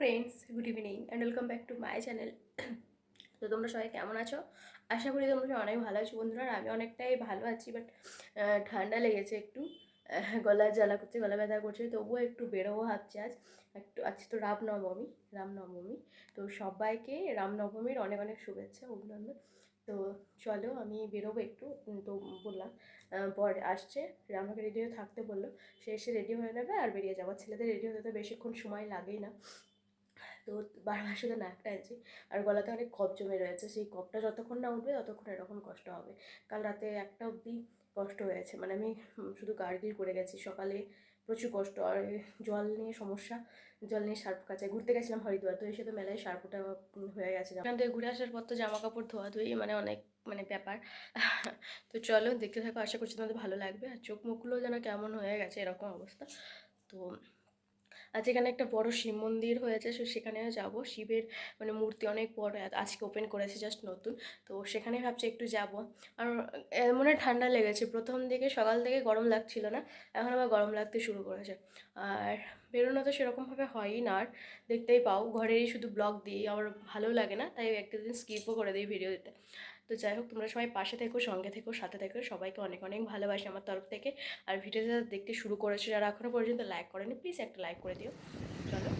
Friends good evening and welcome back to my channel তো তোমরা সবাই কেমন আছো? আশা করি তোমরা অনেক ভালো আছো বন্ধুরা আমি অনেকটাই ভালো আছি বাট ঠান্ডা লেগেছে একটু। গলায় জ্বালা করছে, গলা ব্যথা করছে, তবুও একটু বেরোবো ভাবছি আজ। একটু আজকে তো রামনবমী রামনবমী। তো সবাইকে রামনবমীর অনেক অনেক শুভেচ্ছা, অভিনন্দন। তো চলো আমি বেরোবো একটু। তো বললাম পর আসছে আমাকে রেডি হয়ে থাকতে বলল। সে এসে রেডি হয়ে নেবে আর বেরিয়ে যাব। ছেলেদের রেডি হতে তো বেশিক্ষণ সময় লাগেই না। তো বারবার শুধু নাক টানছি আর গলাতে অনেক কফ জমে রয়েছে, সেই কফটা যতক্ষণ না উঠবে ততক্ষণ এরকম কষ্ট হবে। কাল রাতে একটা অবধি কষ্ট হয়েছে মানে আমি শুধু গার্গিল করে গেছি, সকালে প্রচুর কষ্ট। আর জল নিয়ে সমস্যা, জল নিয়ে সার্ফ কাছে ঘুরতে গেছিলাম হরিদ্বার, তো এসে তো মেলায় সার্ফটা হয়ে গেছে। এখান থেকে ঘুরে আসার পর তো জামা কাপড় ধোয়া ধুই মানে অনেক মানে ব্যাপার। তো চলো দেখতে থাকো, আশা করছি তোমাদের ভালো লাগবে। আর চোখ মুখগুলো যেন কেমন হয়ে গেছে, এরকম অবস্থা। তো আজ এখানে একটা বড় শিব মন্দির হয়েছে, সো সেখানেও যাব। শিবের মানে মূর্তি অনেক বড় আজকে ওপেন করেছে জাস্ট নতুন, তো সেখানে ভাবছি একটু যাব। আর এমন ঠান্ডা লেগেছে, প্রথম দিকে, সকাল থেকে গরম লাগছিল না, এখন আবার গরম লাগতে শুরু করেছে। আর বেরোনো তো সেরকমভাবে হয়ই না, আর দেখতেই পাও, ঘরেরই শুধু ব্লগ দিই, আমার ভালো লাগে না, তাই একটা দিন স্কিপও করে দিই ভিডিও দিতে। তো যাই হোক, তোমরা সবাই পাশে থেকো, সঙ্গে থেকো, সাথে থেকো। সবাইকে অনেক অনেক ভালোবাসি আমার তরফ থেকে। আর ভিডিওটা দেখতে শুরু করেছ যারা এখনও পর্যন্ত লাইক করেনি প্লিজ একটা লাইক করে দিও। চলো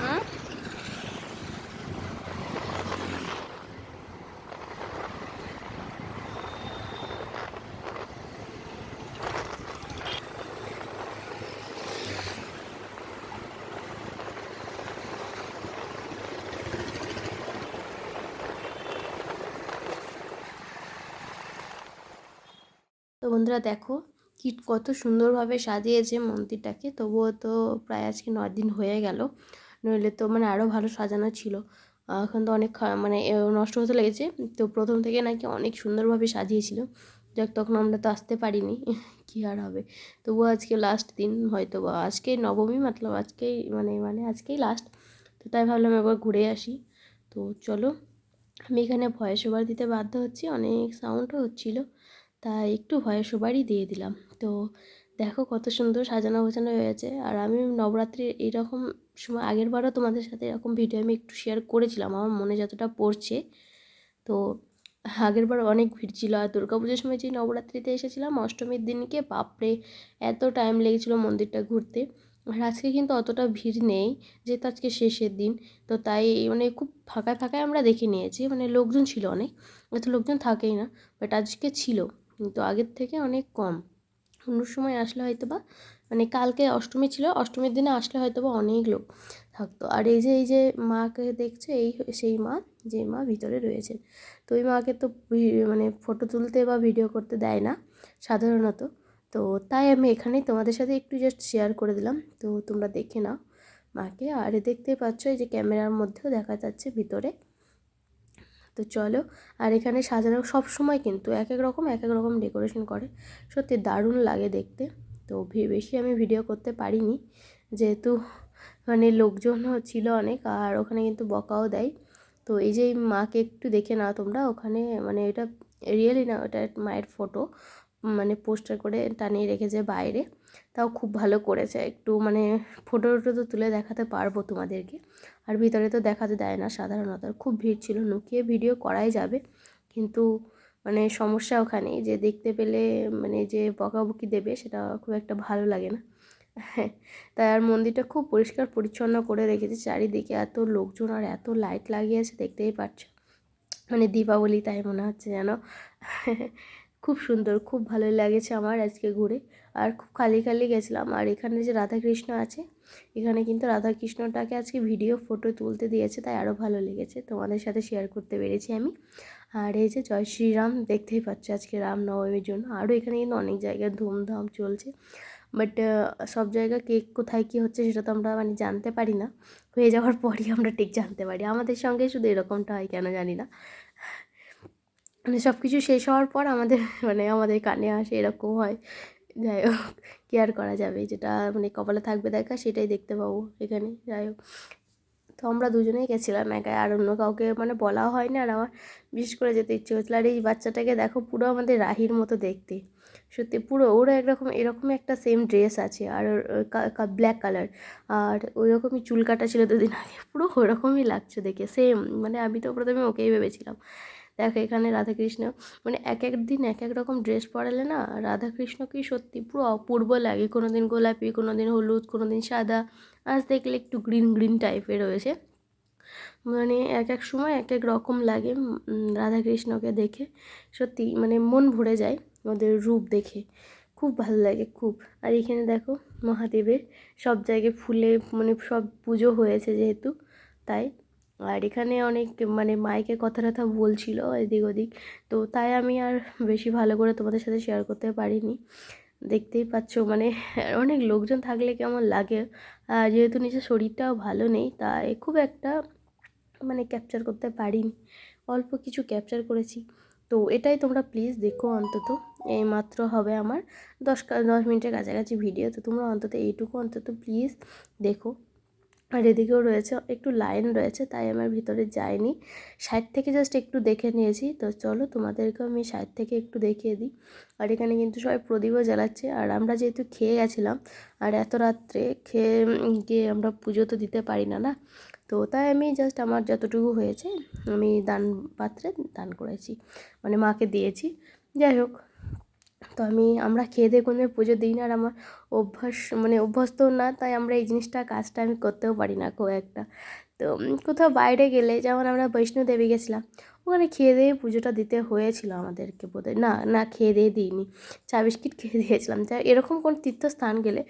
হুম তো বন্ধুরা দেখো কি কত সুন্দরভাবে সাজিয়েছে মন্দিরটাকে। তবুও তো প্রায় আজকে ন দিন হয়ে গেল। নইলে তো মানে আরও ভালো সাজানো ছিল। এখন তো অনেক মানে নষ্ট হতে লেগেছে। তো প্রথম থেকে নাকি অনেক সুন্দরভাবে সাজিয়েছিল। যাক, তখন আমরা তো আসতে পারিনি। কী আর হবে? তবুও আজকে লাস্ট দিন হয়তো বা আজকেই নবমী, মতলব আজকেই মানে মানে আজকেই লাস্ট তো তাই ভাবলাম একবার ঘুরে আসি। তো চলো, আমি এখানে ভয়েস ওভার দিতে বাধ্য হচ্ছি। অনেক সাউন্ডও হচ্ছিল। তাই একটু ভয়েস সবারই দিয়ে দিলাম। তো দেখো কত সুন্দর সাজানো গোছানো হয়েছে আর আমি নবরাত্রির এইরকম সময় আগের বারও তোমাদের সাথে এরকম ভিডিও আমি একটু শেয়ার করেছিলাম। আমার মনে যতটা পড়ছে। তো আগের বার অনেক ভিড় ছিল। আর দুর্গাপুজোর সময় যে নবরাত্রিতে এসেছিলাম, অষ্টমীর দিনকে বাপরে, এত টাইম লেগেছিলো মন্দিরটা ঘুরতে। আর আজকে কিন্তু অতটা ভিড় নেই, যেহেতু আজকে শেষের দিন। তো তাই মানে খুব ফাঁকায় ফাঁকায় আমরা দেখে নিয়েছি। মানে লোকজন ছিল অনেক, এত লোকজন থাকেই না বাট আজকে ছিল। কিন্তু আগের থেকে অনেক কম। অন্য সময় আসলে হয়তো বা মানে কালকে অষ্টমী ছিল, অষ্টমীর দিনে আসলে হয়তো বা অনেক লোক থাকতো। আর এই যে এই যে মাকে দেখছ, এই সেই মা, যে মা ভিতরে রয়েছেন তো ওই মাকে তো মানে ফটো তুলতে বা ভিডিও করতে দেয় না, সাধারণত। তো তাই আমি এখানেই তোমাদের সাথে একটু জাস্ট শেয়ার করে দিলাম। তো তোমরা দেখে নাও মাকে। আর দেখতেই পাচ্ছ এই যে ক্যামেরার মধ্যেও দেখা যাচ্ছে ভিতরে। তো চলো, আর এখানে সাজানো সব সময় কিন্তু এক এক রকম, এক এক রকম ডেকোরেশন করে। সত্যি দারুণ লাগে দেখতে। তো বেশি আমি ভিডিও করতে পারিনি। যেহেতু মানে লোকজনও ছিল অনেক, আর ওখানে কিন্তু বকাও দেয়। তো এই যে মাকে একটু দেখে নাও তোমরা, ওখানে মানে এটা রিয়েলি না, ওটা মায়ের ফটো মানে পোস্টার করে টানিয়ে রেখেছে বাইরে। তাও খুব ভালো করেছে। একটু মানে ফটো টটো তো তুলে দেখাতে পারব তোমাদেরকে। আর ভিতরে তো দেখাতে দেয় না সাধারণত। খুব ভিড় ছিল লুকিয়ে ভিডিও করাই যাবে। কিন্তু মানে সমস্যা ওখানেই যে দেখতে পেলে মানে যে বকাবকি দেবে, সেটা খুব একটা ভালো লাগে না। তাই আর মন্দিরটা খুব পরিষ্কার পরিচ্ছন্ন করে রেখেছে চারিদিকে। এত লোকজন আর এত লাইট লাগিয়েছে, দেখতেই পাচ্ছ। মানে দীপাবলি তাই মনে হচ্ছে যেন। খুব সুন্দর, খুব ভালো লেগেছে আমার আজকে ঘুরে। আর খুব খালি খালি গেছিলাম। আর এখানে যে রাধাকৃষ্ণ আছে, এখানে কিন্তু রাধাকৃষ্ণটাকে আজকে ভিডিও ফটো তুলতে দিয়েছে, তাই আরও ভালো লেগেছে। তোমাদের সাথে শেয়ার করতে পেরেছি আমি। আর এই যে জয় শ্রীরাম, দেখতেই পাচ্ছ আজকে রামনবমীর জন্য। আরও এখানে কিন্তু অনেক জায়গায় ধুমধাম চলছে। বাট সব জায়গায় কে কোথায় কী হচ্ছে সেটা তো আমরা মানে জানতে পারি না। হয়ে যাওয়ার পরই আমরা ঠিক জানতে পারি। আমাদের সঙ্গে শুধু এরকমটা হয় কেন জানি না। মানে সব কিছু শেষ হওয়ার পর আমাদের মানে আমাদের কানে আসে এরকম হয়। যাই হোক কেয়ার করা যাবে? যেটা মানে কপালে থাকবে দেখা, সেটাই দেখতে পাবো এখানে। যাই হোক, তো আমরা দুজনেই গেছিলাম একাই, আর অন্য কাউকে মানে বলাও হয়নি। আর আমার বিশেষ করে যেতে ইচ্ছে করছিল, আর এই বাচ্চাটাকে দেখো পুরো আমাদের রাহির মতো দেখতে। সত্যি পুরো ওরও একরকম, এরকমই একটা সেম ড্রেস আছে, আর ব্ল্যাক কালার আর ওই রকমই চুল কাটা ছিল দুদিন আগে, পুরো ওরকমই লাগছে দেখে সেম মানে আমি তো প্রথমে ওকেই ভেবেছিলাম। দেখো এখানে রাধাকৃষ্ণ মানে এক এক দিন এক এক রকম ড্রেস পরালে না রাধাকৃষ্ণ কি সত্যি পুরো অপূর্ব লাগে। কোনো দিন গোলাপি কোনো দিন হলুদ কোনো দিন সাদা, আজ দেখলে একটু গ্রিন গ্রিন টাইপের রয়েছে মানে এক এক সময় এক এক রকম লাগে রাধাকৃষ্ণকে দেখে। সত্যি মানে মন ভরে যায় ওদের রূপ দেখে। খুব ভালো লাগে, খুব। আর এখানে দেখো মহাদেবের সব জায়গায় ফুলে মানে সব পুজো হয়েছে যেহেতু, তাই আর এখানে অনেক মানে মাইকে কথা টথা বলছিল এদিক ওদিক। তো তাই আমি আর বেশি ভালো করে তোমাদের সাথে শেয়ার করতে পারিনি। দেখতেই পাচ্ছ মানে অনেক লোকজন থাকলে কেমন লাগে। যেহেতু নিজের শরীরটাও ভালো নেই, তাই খুব একটা মানে ক্যাপচার করতে পারিনি। অল্প কিছু ক্যাপচার করেছি। তো এটাই তোমরা প্লিজ দেখো অন্তত। এই মাত্র হবে আমার দশ দশ মিনিটের কাছাকাছি ভিডিও তো তোমরা অন্তত এইটুকু অন্তত প্লিজ দেখো। আর এদিকেও রয়েছে, একটু লাইন রয়েছে, তাই আমার ভিতরে যাইনি সাইড থেকে জাস্ট একটু দেখে নিয়েছি। তো চলো তোমাদেরকেও আমি সাইড থেকে একটু দেখিয়ে দিই। আর এখানে কিন্তু সবাই প্রদীপও জ্বালাচ্ছে। আর আমরা যেহেতু খেয়ে গেছিলাম, আর এত রাত্রে খেয়ে গিয়ে আমরা পুজো তো দিতে পারি না না? তো তাই আমি জাস্ট আমার যতটুকু হয়েছে, আমি দান পাত্রে দান করেছি। মানে মাকে দিয়েছি। যাই হোক তো আমি, আমরা খেয়ে দিয়ে কোনো পুজো দিই না আর আমার অভ্যাস মানে অভ্যস্ত না, তাই আমরা এই জিনিসটা, কাজটা আমি করতেও পারি না খুব একটা। তো কোথাও বাইরে গেলে, যেমন আমরা বৈষ্ণোদেবী গেছিলাম, ওখানে খেয়ে দিয়ে পুজোটা দিতে হয়েছিল আমাদেরকে বোধহয় না না খেয়ে দিয়ে দিইনি, চা বিস্কিট খেয়ে দিয়েছিলাম। যা এরকম কোনো তীর্থস্থান গেলে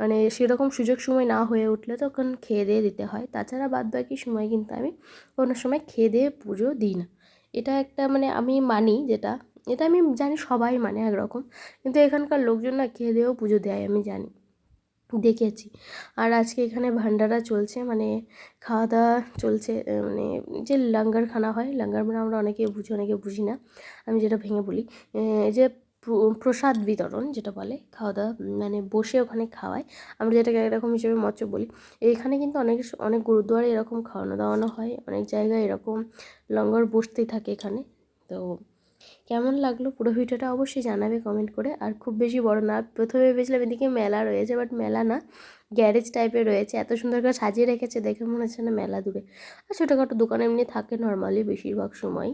মানে সেরকম সুযোগ সময় না হয়ে উঠলে তখন খেয়ে দিয়ে দিতে হয়। তাছাড়া বাদ বাকি সময় কিন্তু আমি কোনো সময় খেয়ে দিয়ে পুজো দিই না। এটা একটা মানে আমি মানি যেটা এটা আমি জানি সবাই মানে একরকম। কিন্তু এখানকার লোকজন না খেয়ে দিয়েও পুজো দেয়, আমি জানি। দেখেছি। আর আজকে এখানে ভান্ডারা চলছে মানে খাওয়া দাওয়া চলছে মানে যে লাঙ্গার খানা হয়, লাঙ্গার মানে আমরা অনেকে বুঝি অনেকে বুঝি না, আমি যেটা ভেঙে বলি যে প্রসাদ বিতরণ যেটা বলে খাওয়া দাওয়া মানে বসে ওখানে খাওয়ায়, আমরা যেটাকে এরকম হিসেবে মৎস্য বলি এইখানে কিন্তু অনেক অনেক গুরুদুয়ারে এরকম খাওয়ানো দাওয়ানো হয়, অনেক জায়গায় এরকম লঙ্গর বসতেই থাকে এখানে, তো কেমন লাগল পুরো ভিডিওটা অবশ্যই জানাবে কমেন্ট করে। আর খুব বেশি বড় না, প্রথমে ভেবেছিলাম এদিকে মেলা রয়েছে বাট মেলা না গ্যারেজ টাইপের রয়েছে। এত সুন্দর করে সাজিয়ে রেখেছে, দেখে মনে হচ্ছে না মেলা দূরে। আর ছোটোখাটো দোকান এমনি থাকে নর্মালি বেশিরভাগ সময়।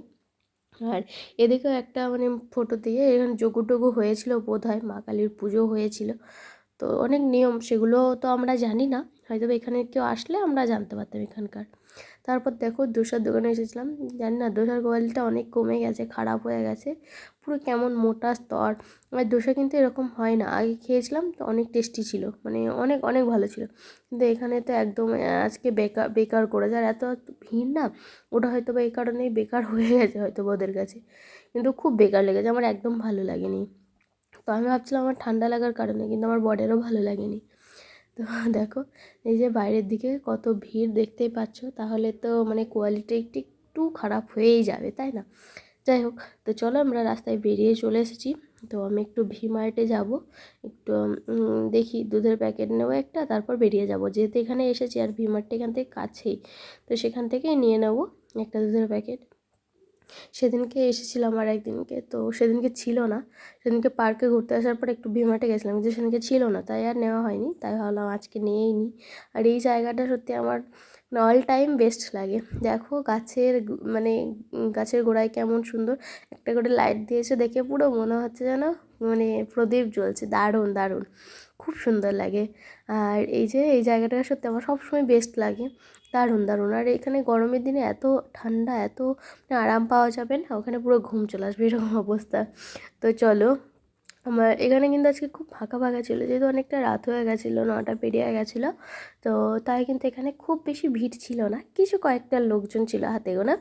আর এদিকেও একটা মানে ফটো দিয়ে এখানে যোগু টোগু হয়েছিল বোধ হয় মা কালীর পুজো হয়েছিল। তো অনেক নিয়ম, সেগুলো তো আমরা জানি না। হয়তো এখানে কেউ আসলে আমরা জানতে পারতাম এখানকার। তারপর দেখো দোসার দোকানে এসেছিলাম। জানি না, দোসার কোয়ালিটিটা অনেক কমে গেছে, খারাপ হয়ে গেছে। পুরো কেমন মোটা স্তর। আর দোসা কিন্তু এরকম হয় না। আগে খেয়েছিলাম তো অনেক টেস্টি ছিল। মানে অনেক অনেক ভালো ছিল। কিন্তু এখানে তো একদম আজকে বেকার বেকার করেছে আর এত ভিড় না, ওটা হয়তো বা এই কারণেই বেকার হয়ে গেছে হয়তো বা ওদের কাছে। কিন্তু খুব বেকার লেগেছে। আমার একদম ভালো লাগেনি। তো আমি ভাবছিলাম আমার ঠান্ডা লাগার কারণে, কিন্তু আমার বডেরও ভালো লাগেনি। তো দেখো, এই যে বাইরের দিকে কত ভিড় দেখতেই পাচ্ছ, তাহলে তো মানে কোয়ালিটি একটু একটু খারাপ হয়েই যাবে, তাই না? যাই হোক, তো চলো আমরা রাস্তায় বেরিয়ে চলে এসেছি। তো আমি একটু ভি মার্টে যাব, একটু দেখি দুধের প্যাকেট নেব একটা, তারপর বেরিয়ে যাব। যেহেতু এখানে এসেছি আর ভি মার্টটা এখান থেকে কাছেই, তো সেখান থেকে নিয়ে নেব একটা দুধের প্যাকেট সেদিনকে এসেছিলাম আর একদিনকে, তো সেদিনকে ছিল না। সেদিনকে পার্কে ঘুরতে আসার পর একটু বিমাটে গেছিলাম, কিন্তু সেদিনকে ছিল না, তাই আর নেওয়া হয়নি, তাই ভাবলাম আজকে নিয়েই নিই আর এই জায়গাটা সত্যি আমার অল টাইম বেস্ট লাগে। দেখো গাছের মানে গাছের গোড়ায় কেমন সুন্দর একটা করে লাইট দিয়েছে দেখে পুরো মনে হচ্ছে যেন মানে প্রদীপ জ্বলছে, দারুণ দারুণ। খুব সুন্দর লাগে। আর এই যে, এই জায়গাটা সত্যি আমার সবসময় বেস্ট লাগে। দারুণ দারুণ। আর এখানে গরমের দিনে এত ঠান্ডা, এত মানে আরাম পাওয়া যাবে না, ওখানে পুরো ঘুম চলে আসবে এরকম অবস্থা। তো চলো, আমার এখানে কিন্তু আজকে খুব ফাঁকা ফাঁকা ছিল, যেহেতু অনেকটা রাত হয়ে গেছিল, নটা পেরিয়ে গেছিল। তো তাই কিন্তু এখানে খুব বেশি ভিড় ছিল না, কিছু কয়েকটা লোকজন ছিল হাতে গোনা।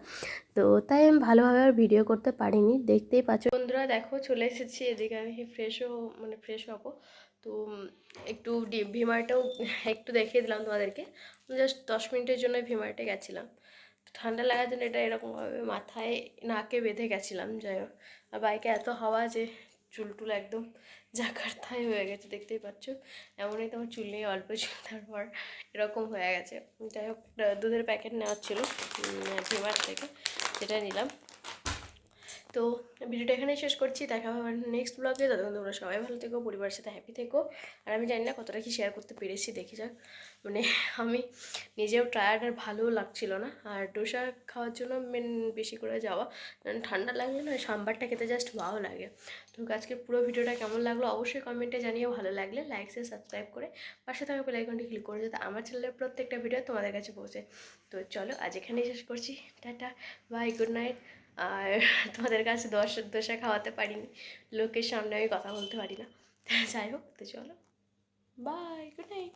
তো তাই আমি ভালোভাবে আর ভিডিও করতে পারিনি, দেখতেই পাচ্ছ। বন্ধুরা দেখো, চলে এসেছি, এদিকে আমি ফ্রেশও মানে ফ্রেশ হব। তো একটু ভিমারটাও একটু দেখিয়ে দিলাম তোমাদেরকে। জাস্ট দশ মিনিটের জন্য ভিমার্টে গেছিলাম। ঠান্ডা লাগার জন্য এটা এরকমভাবে মাথায়, নাকে বেঁধে গেছিলাম, যাই হোক। আর বাইকে এত হাওয়া যে চুল টুল একদম জাকার্তায় হয়ে গেছে, দেখতেই পাচ্ছ? এমনই তোমার চুল নিয়ে অল্প চুল, তারপর এরকম হয়ে গেছে। যাই হোক দুধের প্যাকেট নেওয়ার ছিল ভিমার থেকে, সেটা নিলাম। তো ভিডিওটা এখানেই শেষ করছি, দেখা হবে নেক্সট ব্লগে ততক্ষণ তোমরা সবাই ভালো থেকো, পরিবারের সাথে হ্যাপি থেকো। আর আমি জানি না কতটা কি শেয়ার করতে পেরেছি, দেখি যাক। মানে আমি নিজেও টায়ার্ড আর ভালোও লাগছিল না। আর ডোসা খাওয়ার জন্য মেন বেশি করে যাওয়া। ঠান্ডা লাগলে না সাম্বারটা খেতে জাস্ট ভালো লাগে। তো আজকে পুরো ভিডিওটা কেমন লাগল অবশ্যই কমেন্টে জানিয়ে ভালো লাগলে লাইক শেয়ার সাবস্ক্রাইব করে পাশে থাকা বেল আইকনটি ক্লিক করে যাতে আমার চ্যানেলের প্রত্যেকটা ভিডিও তোমাদের কাছে পৌঁছে। তো চলো আজ এখানেই শেষ করছি। টাটা বাই গুড নাইট আর তোমাদের কাছে দশ দোষা খাওয়াতে পারিনি। লোকের সামনে আমি কথা বলতে পারি না। যাই হোক, তো চলো। By good night